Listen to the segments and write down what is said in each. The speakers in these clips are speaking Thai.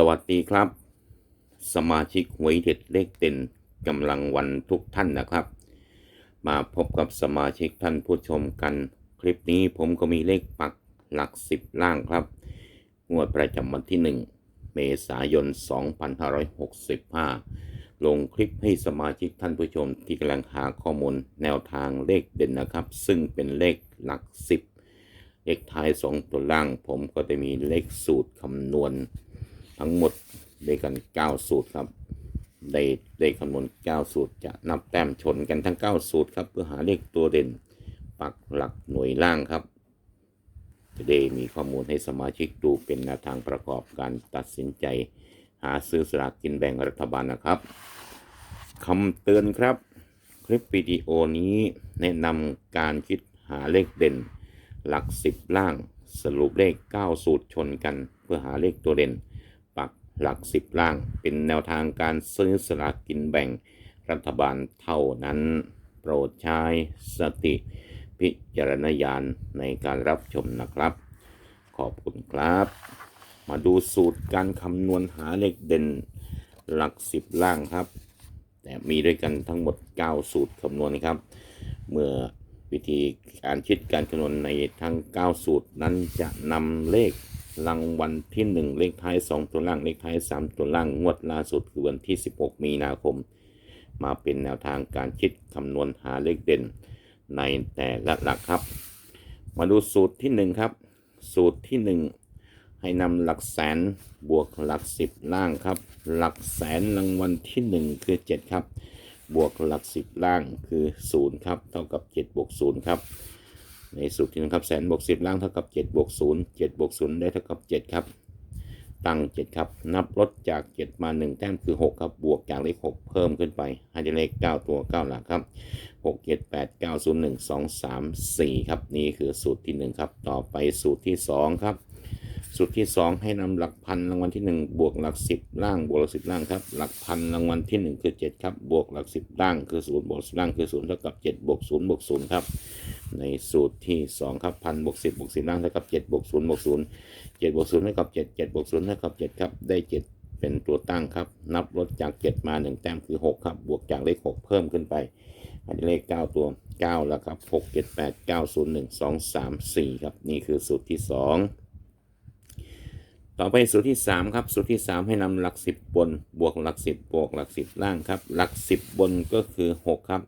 สวัสดีครับ สมาชิกหวยเด็ดเลขเด่นกำลังวันทุกท่านนะครับ มาพบกับสมาชิกท่านผู้ชมกัน คลิปนี้ผมก็มีเลขปักหลักสิบล่างครับ งวดประจำวันที่ 1 เมษายน 2565 ลงคลิปให้สมาชิกท่านผู้ชมที่กำลังหาข้อมูลแนวทางเลขเด่นนะครับ ซึ่งเป็นเลขหลักสิบเลขท้ายสองตัวล่าง ผมก็จะมีเลขสูตรคำนวณ ทั้งหมดด้กัน 9 สูตรครับ ได้ได้คำนวณ9สูตรจะนับแต้มชนกันทั้ง 9 สูตรครับ เพื่อหาเลขตัวเด่น ปักหลักหน่วยล่างครับจะได้มีข้อมูลให้สมาชิกดูเป็นแนวทางประกอบการตัดสินใจ หาซื้อสลากกินแบ่งรัฐบาลนะครับคำเตือนครับ คลิปวิดีโอนี้แนะนำการคิดหาเลขเด่น หลักสิบล่าง สรุปเลข 9 สูตรชนกัน เพื่อหาเลขตัวเด่น หลักสิบล่าง เป็นแนวทางการซื้อสลากกินแบ่งรัฐบาลเท่านั้น โปรดใช้สติพิจารณญาณในการรับชมนะครับ ขอบคุณครับ มาดูสูตรการคำนวณหาเลขเด่นหลักสิบล่างครับ แต่มีด้วยกันทั้งหมด 9 สูตรคำนวณครับ เมื่อวิธีการคิดการคำนวณในทั้ง 9 สูตรนั้นจะนำเลข รางวัลที่ 1 เลขท้าย 2 ตัวล่าง เลขท้าย 3 ตัวล่าง งวดล่าสุดคือวันที่ 16 มีนาคม มาเป็นแนวทางการคิดคำนวณหาเลขเด่นในแต่ละหลักครับ มาดูสูตรที่ 1 ครับ สูตรที่ 1 ให้นำหลักแสนบวกหลักสิบล่างครับ หลักแสนรางวัลที่ 1 คือ 7 ครับ บวกหลักสิบล่างคือ 0 ครับ เท่ากับ 7 บวก 0 ครับ ในสูตรที่นึงครับแสนบวกสิบล่างเท่ากับ7บวกศูนย์เจ็ดบวกศูนย์ได้เท่ากับ7ครับ ตั้ง7ครับ นับลดจาก7มา1แต้มคือ6ครับ บวกจากเลข6เพิ่มขึ้นไปให้ได้เลข9ตัว9หลักครับ6 7 8 9 0 1 2 3 4ครับ นี่คือสูตรที่1ครับ ต่อไปสูตรที่2ครับ สูตรที่ 2 ให้นำหลักพันรางวัลที่ 1 บวกหลัก 10 ล่างบวกหลัก 10 ล่างครับ หลักพันรางวัลที่ 1 คือ 7 ครับ บวกหลัก 10 ล่างคือ 0 บวก10ล่างคือ 0 เท่ากับ 7 บวก 0 บวก 0 ครับ ในสูตรที่ 2 ครับพันบวก 10 บวก 10 ล่างเท่ากับ 7 บวก 0 บวก 0 7 บวก 0 เท่ากับ 7 7 บวก 0 เท่ากับ 7 ครับ ได้ 7 เป็นตัวตั้งครับ นับลดจาก 7 มา 1 แต้มคือ 6 ครับ บวกจากเลข 6 เพิ่มขึ้นไปอันนี้เลข 9 ตัว 9 แล้วครับ 6 7 8 9 0 1 2 3 4 ครับ นี่คือสูตรที่ 2 ต่อไปสูตรที่ 3 ครับ สูตรที่ 3 ให้นำหลัก 10 บน บวกหลัก 10 บวกหลัก 10 ล่างครับ หลัก 10 บนก็คือ 6 ครับ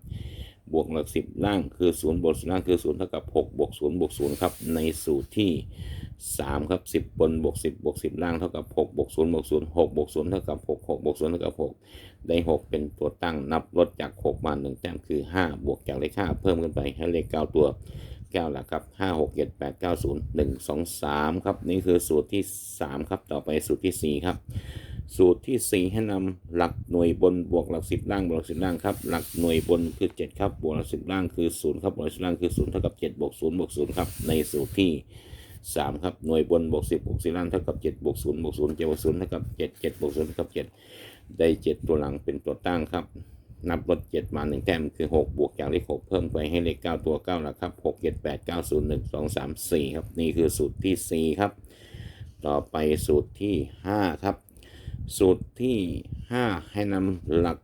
บวกหลัก 10 ล่างคือ0บวก0ล่างคือ0เท่ากับ6บวก0บวก0ครับ ในสูตรที่ 3 ครับ 10 บนบวก10บวก10 ล่างเท่ากับ6บวก0บวก0 6บวก0เท่ากับ6 6บวก0เท่ากับ 6 ได้ 6 เป็นตัวตั้งนับลดจาก 6 มา1แต้มคือ 5 บวกจากเลข5เพิ่มขึ้นไปให้เลข 9 ตัว 9หลักครับ5 6 7 8 9 0 1 2 3ครับ นี่คือสูตรที่3ครับ ต่อไปสูตรที่4ครับ สูตรที่4ให้นำหลักหน่วยบนบวกหลัก10ล่างบวกหลัก10ล่างครับ หลักหน่วยบนคือ7ครับ บวกหลัก10ล่างคือ0ครับ บวกหลัก10ล่างคือ0เท่ากับ7บวก0บวก0ครับ ในสูตรที่3ครับ หน่วยบนบวก10บวก10ล่างเท่ากับ7บวก0บวก0 7บวก0เท่ากับ7 7บวก0เท่ากับ7ได้7ตัวหลังเป็นตัวตั้งครับ นับลด7มา1แต้มคือ 6 บวกจากเลข6เพิ่มไปให้เลข 9 ตัว9หลักครับ 6 7 8 9 0 1 2 3 4 ครับ นี่คือสูตรที่ 4 ครับ ต่อไปสูตรที่ 5 ครับ สูตรที่ 5 ให้นำหลัก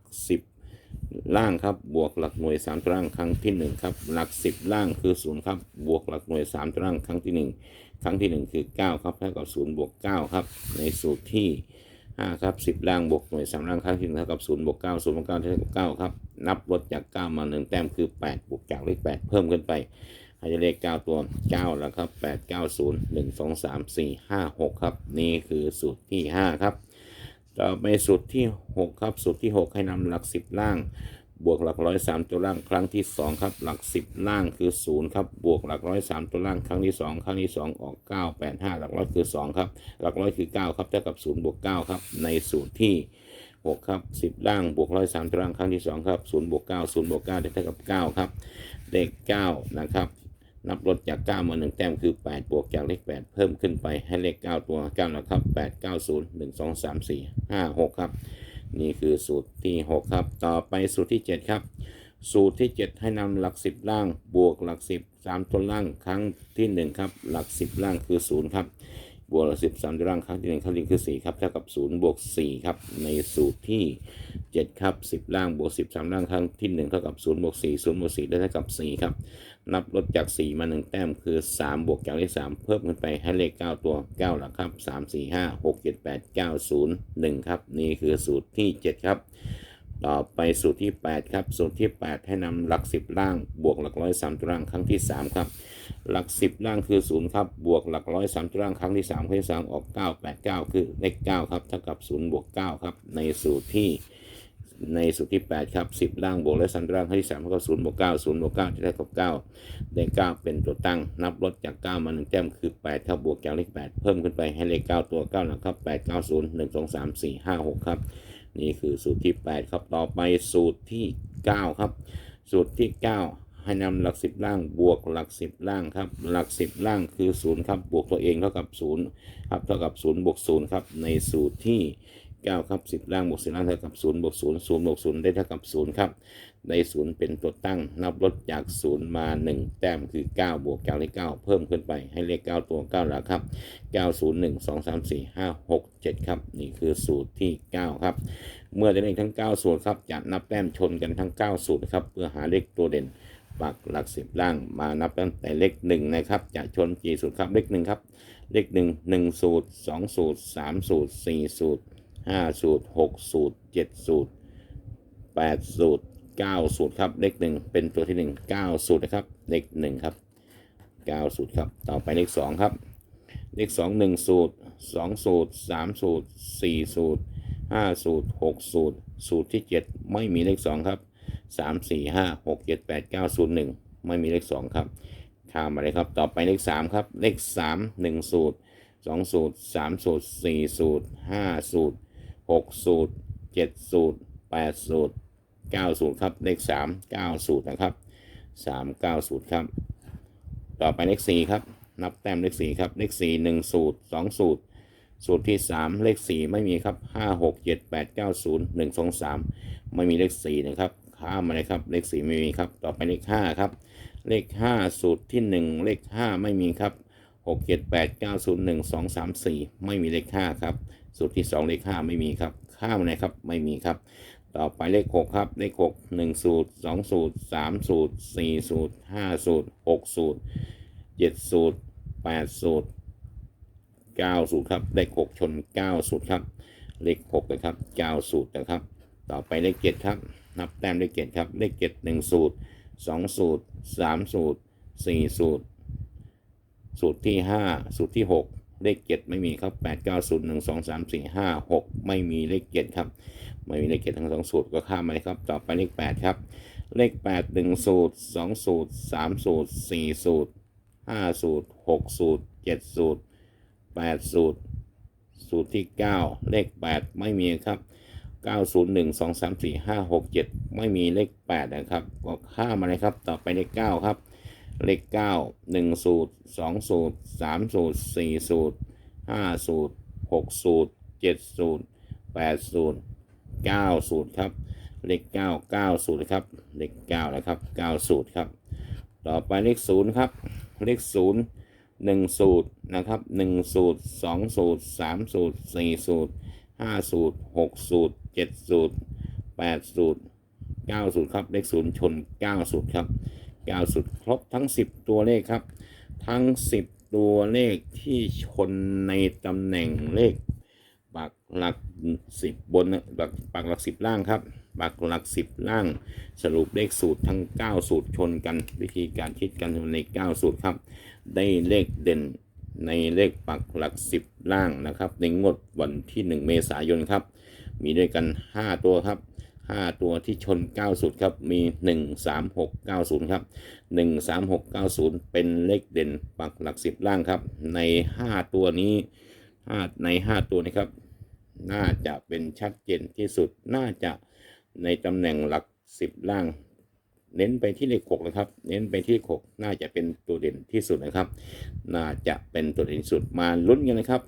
10 ล่างครับ บวกหลักหน่วย3ตัวล่างครั้งที่ 1 ครับ หลัก 10 ล่างคือ 0 ครับ บวกหลักหน่วย3ตัวล่างครั้งที่ 1 ครั้งที่ 1 คือ 9 ครับเท่ากับ 0 บวก 9 ครับ ในสูตรที่ 5ครับ10ล่างบวกหน่วย3ล่างค้างที่1เท่ากับ0บวก9 0บวก9เท่ากับ9ครับ นับลดจาก9มา1แต้มคือ8บวกจากเลข8เพิ่มขึ้นไปให้ได้เลข9ตัว9แล้วครับ8 9 0 1 2 3 4 5 6ครับ นี่คือสูตรที่5ครับ ต่อไปสูตรที่6ครับสูตรที่6ให้นำหลัก10ล่าง บวกหลักร้อยสามตัวล่างครั้งที่2ครับ หลัก10ล่างคือ0ครับบวกหลักร้อยสามตัวล่างครั้งที่2ครั้งที่2องออก9 8 5หลักร้อยคือ2ครับ หลักร้อยคือ9ครับเท่ากับ0บวก9ครับ ในสูตรที่6ครับ10ล่างบวกร้อยสามตัวล่างครั้งที่2ครับ0บวก9 0บวก9ได้เท่ากับ9ครับเลข9นะครับนับลดจาก 9 มา 1 แต้มคือ 8 บวกจากเลข 8 เพิ่มขึ้นไปให้เลข 9 ตัว9นะครับ 8 9 0 1 2 3 4 5 6 ครับ นี่คือสูตรที่ 6 ครับ ต่อไปสูตรที่ 7 ครับ สูตรที่ 7 ให้นำหลัก 10 ล่าง บวกหลัก 10 3ตัวล่างครั้งที่ 1 ครับ หลัก 10 ล่างคือ 0 ครับ บวกหลักสิบสามตัวล่างครั้งที่หนึ่งครั้งที่คือสี่ครับ เท่ากับศูนย์บวกสี่ครับ ในสูตรที่ เจ็ดครับสิบล่างบวกสิบสามล่างครั้งที่หนึ่งเท่ากับศูนย์บวกสี่ศูนย์บวกสี่ได้เท่ากับสี่ครับ นับลดจากสี่มาหนึ่งแต้มคือสามบวกจากเลขสามเพิ่มขึ้นไปให้เลขเก้าตัวเก้าหลักครับสามสี่ห้าหกเจ็ดแปดเก้าศูนย์หนึ่งครับ นี่คือสูตรที่เจ็ดครับ ต่อไปสูตรที่ 8 ครับ สูตรที่ 8 ให้นำหลัก 10 ล่างบวกหลักร้อยสามตัวล่างครั้งที่ 3 ครับหลัก 10 ล่างคือ 0 ครับ บวกหลักร้อยสามตัวล่างครั้งที่3ครั้งที่3ออก 9 8 9 คือเลข9ครับ เท่ากับ 0 บวก 9 ครับ ในสูตรที่ ในสูตรที่ 8 ครับ 10 ล่างบวกและสามตัวล่างครั้ที่3เท่ากับ0บวก9 0บวก9จะได้กับ 9 ได้ 9 เป็นตัวตั้ง นับลดจาก 9 มา 1 แต้มคือ 8 ครับ บวกจากเลข 8 เพิ่มขึ้นไปให้เลข 9 ตัว 9 หลักครับ 8 9 0 1 2 3 4 5 6 ครับ นี่คือสูตรที่ 8 ครับ ต่อไปสูตรที่ 9 ครับ สูตรที่ 9ให้นำหลัก10ล่างบวกหลัก10ล่างครับ หลัก10ล่างคือ0ครับบวกตัวเองเท่ากับ0ครับเท่ากับ0บวก0ครับในสูตรที่ 9ครับ10 ล่างบวก10ล่างเท่ากับ0บวก0 0บวก0ได้เท่ากับ0ครับใน 0 เป็นตัวตั้งนับลดจาก 0 มา 1 แต้มคือ 9 บวกจากเลข9เพิ่มขึ้นไปให้เลข 9 ตัว9หลักครับ 9 0 1 2 3 4 5 6 7 ครับ นี่คือสูตรที่ 9 ครับ เมื่อได้เลขทั้ง 9 สูตรครับจะนับแต้มชนกันทั้ง 9 สูตรครับเพื่อหาเลขตัวเด่นปักหลักสิบล่างมานับตั้งแต่เลขหนึ่งนะครับ จะชนกี่สูตรครับเลขหนึ่งครับ เลขหนึ่งหนึ่งสูตรสองสูตรสามสูตรสี่สูตร ห้าสูตรหกสูตรเจ็ดสูตรแปดสูตรเก้าสูตรครับเลขหนึ่งเป็นตัวที่หนึ่งเก้าสูตรนะครับเลขหนึ่งครับเก้าสูตรครับต่อไปเลขสองครับเลขสองหนึ่งสูตรสองสูตรสามสูตรสี่สูตรห้าสูตรหกสูตร สูตรที่เจ็ดไม่มีเลขสองครับสามสี่ห้าหกเจ็ดแปดเก้าศูนย์หนึ่งไม่มีเลขสองครับข้ามมาเลยครับต่อไปเลขสามครับเลขสามหนึ่งสูตรสองสูตรสามสูตรสี่สูตรห้าสูตร หกสูตรเจ็ดสูตรแปดสูตรเก้าสูตรครับ เลขสามเก้าสูตรนะครับสามเก้าสูตรครับ ต่อไปเลขสี่ครับ นับแต้มเลขสี่ครับ เลขสี่หนึ่งสูตรสองสูตร สูตรที่สามเลขสี่ไม่มีครับห้าหกเจ็ดแปดเก้าศูนย์หนึ่งสองสามไม่มีเลขสี่นะครับ ข้ามมาเลยครับ เลขสี่ไม่มีครับ ต่อไปเลขห้าครับ เลขห้าสูตรที่หนึ่งเลขห้าไม่มีครับหกเจ็ดแปดเก้าศูนย์หนึ่งสองสามสี่ไม่มีเลขห้าครับ สูตรที่สองเลขห้าไม่มีครับ ข้ามมาเลยครับ ไม่มีครับ ต่อไปเลขหกครับ เลขหกหนึ่งสูตรสองสูตรสามสูตรสี่สูตรห้าสูตรหกสูตรเจ็ดสูตรแปดสูตร 9 สูตรครับ เลข 6 ชน 9 สูตรครับ เลข6นะครับ 9 สูตรนะครับ ต่อไปเลข 7 ครับ นับแต้มเลข 7 ครับ เลข 7 1 สูตร 2 สูตร 3 สูตร 4 สูตร สูตรที่ 5 สูตรที่ 6 เลขเจ็ดไม่มีครับแปดเก้าศูนย์หนึ่งสองสามสี่ห้าหกไม่มีเลขเจ็ดครับ ไม่มีเลขเจ็ดทั้งสองสูตรก็ข้ามไปครับ ต่อไปเลขแปดครับ เลขแปดหนึ่งสูตรสองสูตรสามสูตรสี่สูตรห้าสูตรหกสูตรเจ็ดสูตรแปดสูตร สูตรที่เก้าเลขแปดไม่มีครับเก้าศูนย์หนึ่งสองสามสี่ห้าหกเจ็ดไม่มีเลขแปดนะครับก็ข้ามมาเลยครับ ต่อไปเลขเก้าครับ เลข9 1สูตร2สูตร3สูตร4สูตร5สูตร6สูตร7สูตร8สูตร9สูตรครับ เลข9 9สูตรครับ เลข9นะครับ9สูตรครับ ต่อไปเลข0ครับ เลข0หนึ่งสูตรนะครับหนึ่งสูตรสองสูตรสามสูตรสี่สูตรห้าสูตรหกสูตรเจ็ดสูตรแปดสูตรเก้าสูตรครับ เลขศูนย์ชนเก้าสูตรครับ เก้าสูตรครบทั้งสิบตัวเลขครับ ทั้งสิบตัวเลขที่ชนในตำแหน่งเลขปักหลักสิบบนปักปักหลักสิบล่างครับปักหลักสิบล่าง สรุปเลขสูตรทั้ง 9 สูตรชนกัน วิธีการคิดกันใน 9 สูตรครับ ได้เลขเด่นในเลขปักหลัก 10 ล่างนะครับ ในงวดวันที่ 1 เมษายนครับ มีด้วยกัน 5 ตัวครับ 5 ตัวที่ชน9สูตรครับ มี 1 3 6 9 0 ครับ 1 3 6 9 0 เป็นเลขเด่นปักหลัก 10 ล่างครับ ใน 5 ตัวนี้5ใน 5 ตัวนี้ครับ น่าจะเป็นชัดเจนที่สุด น่าจะในตำแหน่งหลัก 10 ล่าง เน้นไปที่เลขหกนะครับ เน้นไปที่หกน่าจะเป็นตัวเด่นที่สุดนะครับ น่าจะเป็นตัวเด่นที่สุด มาลุ้นกันนะครับ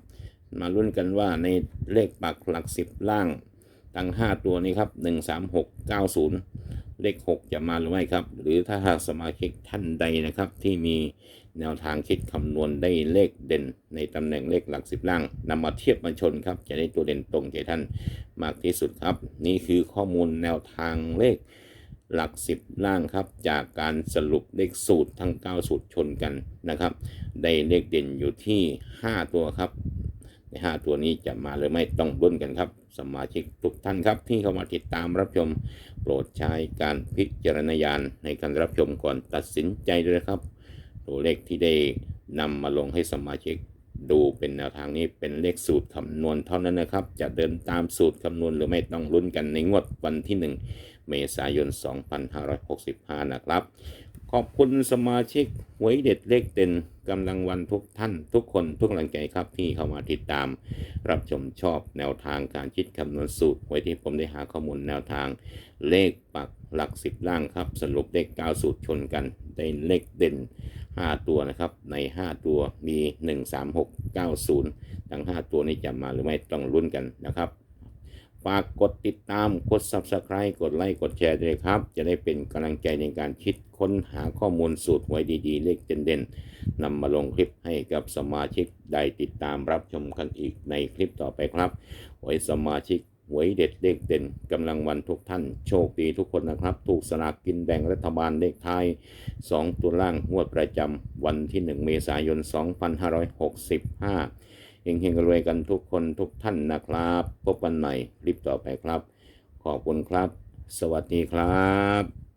มาลุ้นกันว่าในเลขปักหลักสิบล่าง ทั้งห้าตัวนี้ครับหนึ่งสามหกเก้าศูนย์เลข 6 จะมาหรือไม่ครับ หรือถ้าหากสมาชิกท่านใดนะครับ ที่มีแนวทางคิดคำนวณได้เลขเด่น ในตำแหน่งเลขหลักสิบล่างนำมาเทียบมาชนครับ จะได้ตัวเด่นตรงใจท่านมากที่สุดครับ นี่คือข้อมูลแนวทางเลขหลักสิบล่างครับ จากการสรุปเลขสูตรทั้ง 9 สูตรชนกันนะครับ ได้เลขเด่นอยู่ที่ 5 ตัวครับ ใน 5 ตัวนี้จะมาหรือไม่ต้องรุ่นกันครับ สมาชิกทุกท่านครับที่เข้ามาติดตามรับชม โปรดใช้การพิจารณญาณในการรับชมก่อนตัดสินใจด้วยครับ ตัวเลขที่ได้นำมาลงให้สมาชิกดูเป็นแนวทางนี้เป็นเลขสูตรคำนวณเท่านั้นนะครับ จะเดินตามสูตรคำนวณหรือไม่ต้องลุ้นกันในงวดวันที่ 1 เมษายน 2565 นะครับ ขอบคุณสมาชิกหวยเด็ดเลขเด่นกำลังวันทุกท่าน ทุกคนทุกกำลังใจครับที่เข้ามาติดตาม รับชมชอบแนวทางการคิดคำนวณสูตรไว้ที่ผมได้หาข้อมูลแนวทาง เลขปักหลักสิบล่างครับ สรุปเลข9สูตรชนกันได้เลขเด่น 5 ตัวนะครับ ใน 5 ตัวมี 1 3 6 9 0 ทั้ง 5 ตัวนี้จะมาหรือไม่ต้องลุ้นกันนะครับ ฝากกดติดตามกด Subscribe กดไลค์กดแชร์ด้วยครับ จะได้เป็นกำลังใจในการคิดค้นหาข้อมูลสูตรหวยดีๆ เลขเด่นๆนำมาลงคลิปให้กับสมาชิกได้ติดตามรับชมกันอีกในคลิปต่อไปครับไว้สมาชิกหวยเด็ดเลขเด่นกำลังวันทุกท่านโชคดีทุกคนนะครับ ถูกสลากกินแบ่งรัฐบาลเลขท้าย 2 ตัวล่างงวดประจำวันที่ 1 เมษายน 2565 เฮงๆรวยกันทุกคนทุกท่านนะครับ พบกันใหม่คลิปต่อไปครับ ขอบคุณครับ สวัสดีครับ